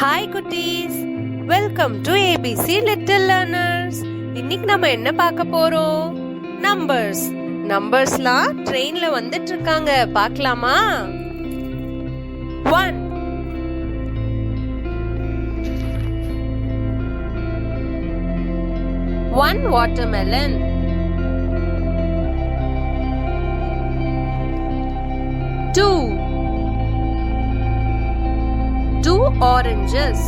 Hi குட்டீஸ். Welcome to ABC little learners இன்னைக்கு நம்ம என்ன பார்க்க போறோம்? நம்பர்ஸ் நம்பர்ஸ்லாம் ட்ரெயின்ல வந்துட்டு இருக்காங்க பார்க்கலாமா? One one watermelon two two oranges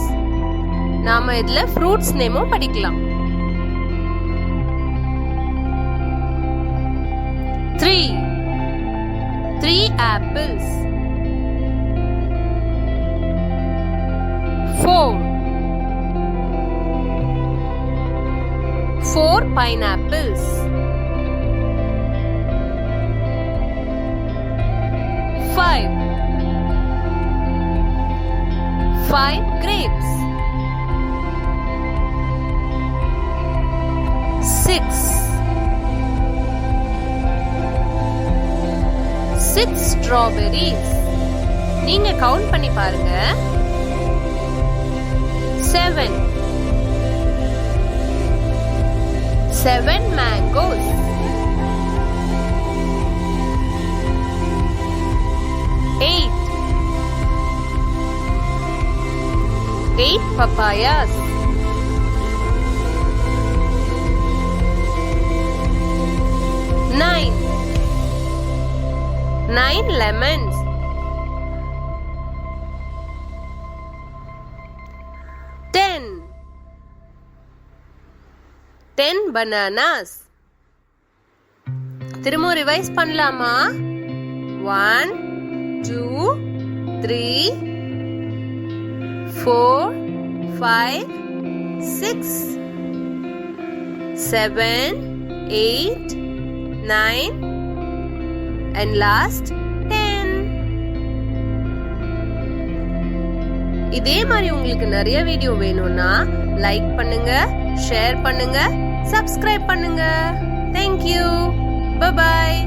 நாம இதுல ஃப்ரூட்ஸ் நேமும் படிக்கலாம். Three three apples four four pineapples five grapes. Six. Six strawberries. நீங்க கவுண்ட் பண்ணி பாருங்க seven seven mangoes 8 papayas. Nine. Nine lemons. Ten. Ten bananas. திரும்ப ரிவைஸ் பண்ணலாமா one two three four, five, six, seven, eight, nine, and last ten. இதே மாதிரி உங்களுக்கு நிறைய video வேணும்னா லைக் பண்ணுங்க ஷேர் பண்ணுங்க சப்ஸ்கிரைப் பண்ணுங்க. Thank you bye bye